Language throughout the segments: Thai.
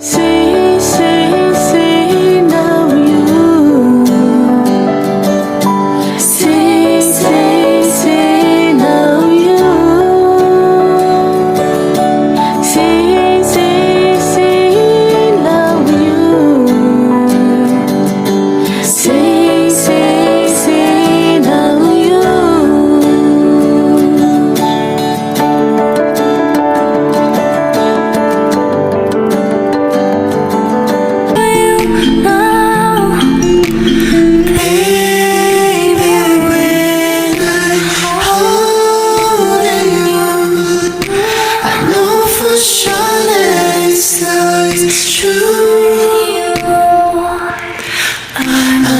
See.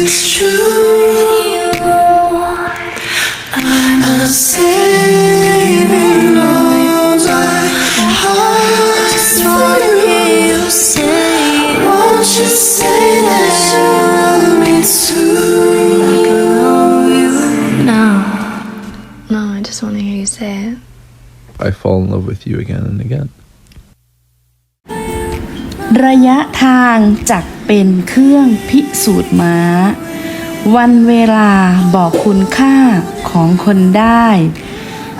it's true. I'm saving all my hearts for you. Say, won't you say that you love me too? No, no, I just want to hear you say it. I fall in love with you again and again. ระยะทางจักเป็นเครื่องพิสูจน์ม้า วันเวลาบอกคุณค่าของคนได้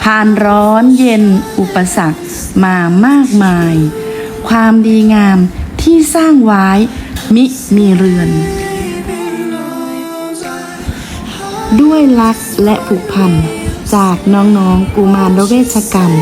ผ่านร้อนเย็นอุปสรรคมามากมาย ความดีงามที่สร้างไว้มิมีเรือน ด้วยรักและผูกพันจากน้องๆกุมารเวชกรรม